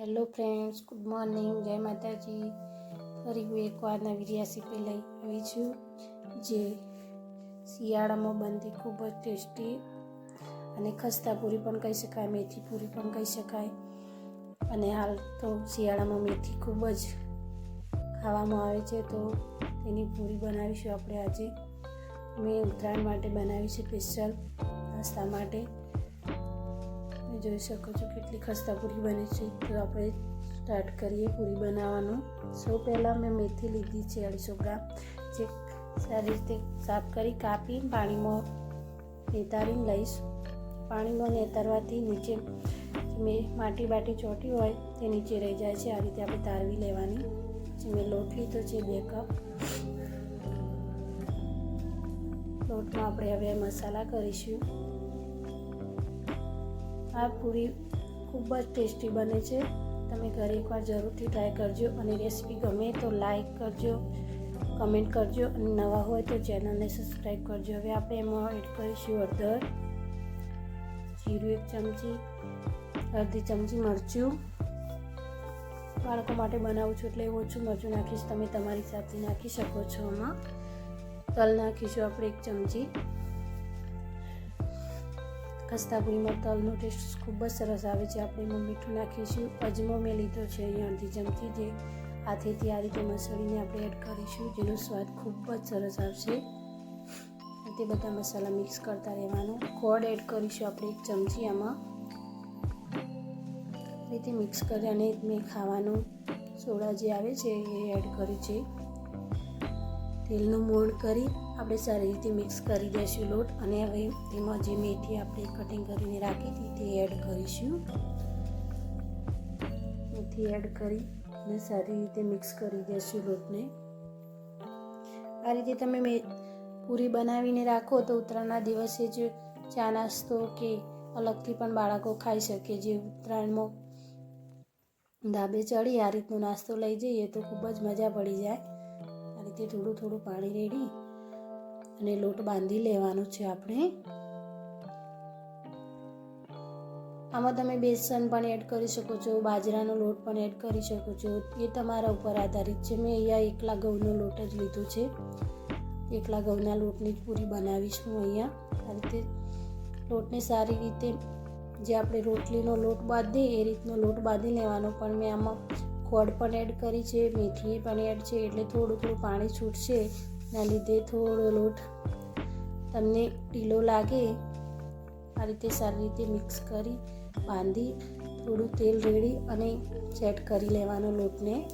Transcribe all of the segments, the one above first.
Hello friends, good morning, જય માતાજી. ફરી હું એકવાર નવી રેસીપી લઈ આવી છું, જે શિયાળામાં બનતી ખૂબ જ ટેસ્ટી અને ખસ્તા પૂરી પણ કહી શકાય, મેથી પૂરી પણ કહી શકાય. અને હાલ તો શિયાળામાં મેથી ખૂબ જ ખાવામાં આવે છે, તો તેની પૂરી બનાવીશું આપણે આજે. મેં ઉત્તરાયણ માટે બનાવી છે સ્પેશિયલ નાસ્તા માટે. તમે જોઈ શકો છો કેટલી ખસ્તા પૂરી બને છે. તો આપણે સ્ટાર્ટ કરીએ પૂરી બનાવવાનું. સૌ પહેલાં મેં મેથી લીધી છે અઢીસો ગ્રામ. જે સારી રીતે સાફ કરી કાપી પાણીમાં નેતારીને લઈશ. પાણીમાં નેતારવાથી નીચે મેં માટી બાટી ચોટી હોય તે નીચે રહી જાય છે. આ રીતે આપણે તારવી લેવાની. પછી મેં લોટ લીધો છે બે કપ. લોટમાં આપણે હવે મસાલા કરીશું. આ પૂરી ખૂબ જ ટેસ્ટી બને છે. તમે ઘરે એકવાર જરૂરથી ટ્રાય કરજો અને રેસીપી ગમે તો લાઈક કરજો કમેન્ટ કરજો અને નવા હોય તો ચેનલને સબસ્ક્રાઈબ કરજો. હવે આપણે એમાં એડ કરીશું હળદર, જીરું એક ચમચી, અડધી ચમચી મરચું. બાળકો માટે બનાવું છું એટલે ઓછું મરચું નાખીશ, તમે તમારી હિસાબથી નાખી શકો છો આમાં. તલ નાખીશું આપણે એક ચમચી. ખસ્તાપુરીમાં તલનો ટેસ્ટ ખૂબ જ સરસ આવે છે. આપણે એમાં મીઠું નાખીશું, અજમો મેં લીધો છે અહીંયા અડધી ચમચી જે હાથેથી આ રીતે મસળીને આપણે એડ કરીશું, જેનો સ્વાદ ખૂબ જ સરસ આવશે. તે બધા મસાલા મિક્સ કરતા રહેવાનું. ગોળ એડ કરીશું આપણે એક ચમચી આમાં. રીતે મિક્સ કરી અને મેં ખાવાનું સોડા જે આવે છે એ એડ કર્યું છે. તેલનું મોણ કરી આપણે સારી રીતે મિક્સ કરી દઈશું લોટ અને હવે તેમાં જે મેથી આપણે કટિંગ કરીને રાખી હતી તે એડ કરીશું. મેથી એડ કરી અને સારી રીતે મિક્સ કરી દઈશું લોટને. આ રીતે તમે મે પૂરી બનાવીને રાખો તો ઉત્તરાયણના દિવસે જ ચા નાસ્તો કે અલગથી પણ બાળકો ખાઈ શકે. જે ઉત્તરાયણમાં ધાબે ચડી આ રીતનો નાસ્તો લઈ જઈએ તો ખૂબ જ મજા પડી જાય. આ રીતે થોડું થોડું પાણી રેડી. અને લોટ બાંધી લેવાનો છે આપણે. આમાં તમે બેસન પણ એડ કરી શકો છો, બાજરાનો લોટ પણ એડ કરી શકો છો. એ તમારા ઉપર આધારિત છે. મેં અહીંયા એકલા ઘઉંનો લોટ જ લીધો છે. એકલા ઘઉંના લોટની જ પૂરી બનાવીશ હું અહીંયા. આ રીતે લોટને સારી રીતે જે આપણે રોટલીનો લોટ બાંધીએ, એ રીતનો લોટ બાંધી લેવાનો. પણ મેં આમાં ખોડ પણ એડ કરી છે, મેથી પણ એડ છે, એટલે થોડું થોડું પાણી છૂટશે. એના લીધે થોડો લોટ. તમને ઢીલો લાગે, આ રીતે સારી રીતે મિક્સ કરી બાંધી થોડું તેલ રેડી અને સેટ કરી લેવાનો લોટને.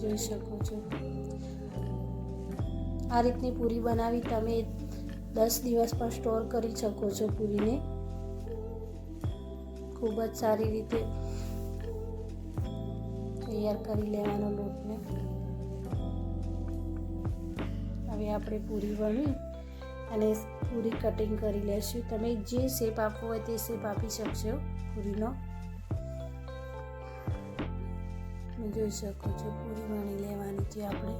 જોઈ શકો છો. આ રીતની પૂરી બનાવી તમે દસ દિવસ પણ સ્ટોર કરી શકો છો પૂરીને. ખૂબ જ સારી રીતે તૈયાર કરી લેવાનો લોટને. હવે આપણે પૂરી વણી અને પૂરી કટિંગ કરી લેશું. તમે જે શેપ આપવો હોય તે શેપ આપી શકશો પૂરીનો. જોઈ શકો છો, પૂરી વણી લેવાની છે આપણે.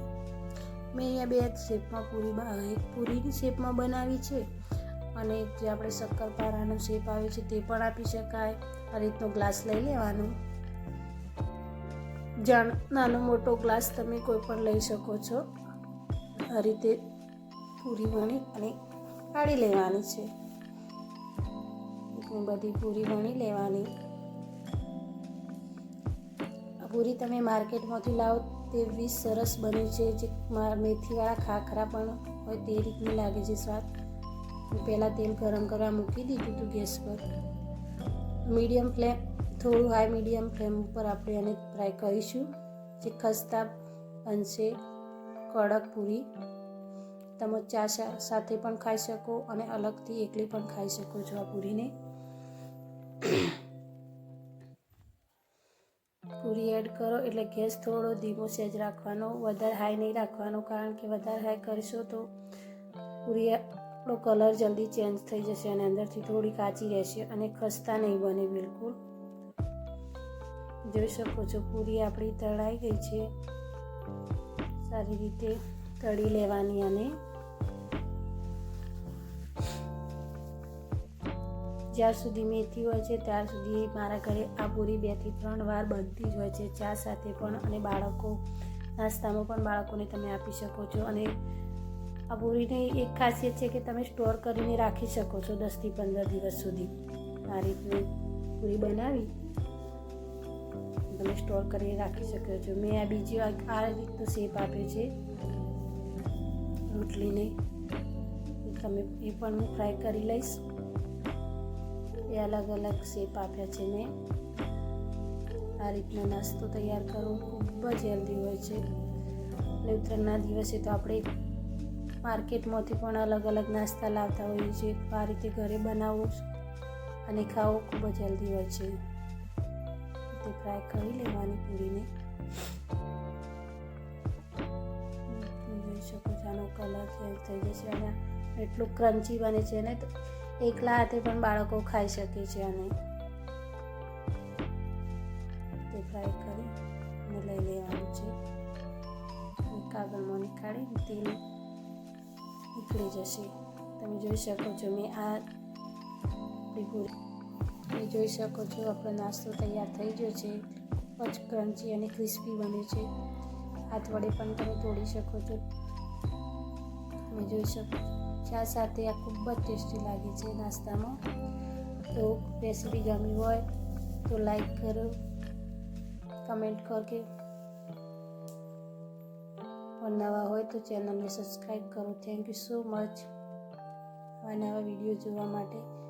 મેં અહીંયા બે જ શેપમાં પૂરી એક પૂરીની શેપમાં બનાવી છે અને જે આપણે શક્કરપારાનો શેપ આવે છે તે પણ આપી શકાય. આ રીતનો ગ્લાસ લઈ લેવાનો. જાણ, નાનો મોટો ગ્લાસ તમે કોઈ પણ લઈ શકો છો. આ રીતે પૂરી વણી અને કાઢી લેવાની છે. એટલી બધી પૂરી વણી લેવાની. પૂરી તમે માર્કેટમાંથી લાવો તેવી સરસ બને છે, જે મેથીવાળા ખાખરા પણ હોય તે રીતની લાગે છે સ્વાદ. પહેલાં તેલ ગરમ કરવા મૂકી દીધું હતું ગેસ પર. મીડિયમ ફ્લેમ, થોડું હાઈ મીડિયમ ફ્લેમ ઉપર આપણે એને ફ્રાય કરીશું. જે ખસ્તા બનશે કડક પૂરી તમે ચા સાથે પણ ખાઈ શકો અને અલગથી એકલી પણ ખાઈ શકો છો આ પૂરીને. પૂરી એડ કરો એટલે ગેસ થોડો ધીમો સેજ રાખવાનો, વધારે હાઈ નહીં રાખવાનો, કારણ કે વધારે હાઈ કરશો તો પૂરી આપણો કલર જલ્દી ચેન્જ થઈ જશે અને અંદરથી થોડી કાચી રહેશે અને ખસ્તા નહીં બને બિલકુલ. જોઈ શકો છો, પૂરી આપણી તળાઈ ગઈ છે. સારી રીતે તળી લેવાની અને જ્યાર સુધી મેથી હોય છે ત્યાર સુધી મારા ઘરે આ પૂરી બેથી ત્રણ વાર બનતી જ હોય છે, ચા સાથે પણ અને બાળકો નાસ્તામાં પણ બાળકોને તમે આપી શકો છો. અને આ પૂરીની એક ખાસિયત છે કે તમે સ્ટોર કરીને રાખી શકો છો દસથી પંદર દિવસ સુધી. આ રીતની પૂરી બનાવી તમે સ્ટોર કરીને રાખી શકો છો. મેં આ બીજી આ રીતનો શેપ આપ્યો છે. રોટલીને તમે એ પણ હું ફ્રાય કરી લઈશ. એ અલગ અલગ શેપ આપ્યા છે મેં. આ રીતનો નાસ્તો તૈયાર કરવો ખૂબ જ હેલ્ધી હોય છે. અને ઉત્તરાયણના દિવસે તો આપણે માર્કેટમાંથી પણ અલગ અલગ નાસ્તા લાવતા હોઈએ છીએ. આ રીતે ઘરે બનાવવું અને ખાવું ખૂબ જ હેલ્ધી હોય છે. તે ફ્રાય કરી લેવાની પૂરીને. આનો કલર ચેન્જ થઈ જશે અને એટલું ક્રન્ચી બને છે ને એકલા હાથે પણ બાળકો ખાઈ શકે છે અને તે ફ્રાય કરી અને લઈ લેવાનું છે. કાગળમાં નીકાળી તેલ નીકળી જશે. તમે જોઈ શકો છો મેં આ તમે જોઈ શકો છો આપણો નાસ્તો તૈયાર થઈ ગયો છે. જ ક્રન્ચી અને ક્રિસ્પી બન્યું છે. હાથ વડે પણ તમે તોડી શકો છો. તમે જોઈ શકો ચા સાથે આ ખૂબ જ ટેસ્ટી લાગે છે નાસ્તામાં? તો રેસીપી ગમી હોય તો લાઈક કરો, કમેન્ટ કરો કે और નવા હોય તો ચેનલને સબસ્ક્રાઈબ કરો. Thank you so much. આવા નવા વીડિયો જોવા માટે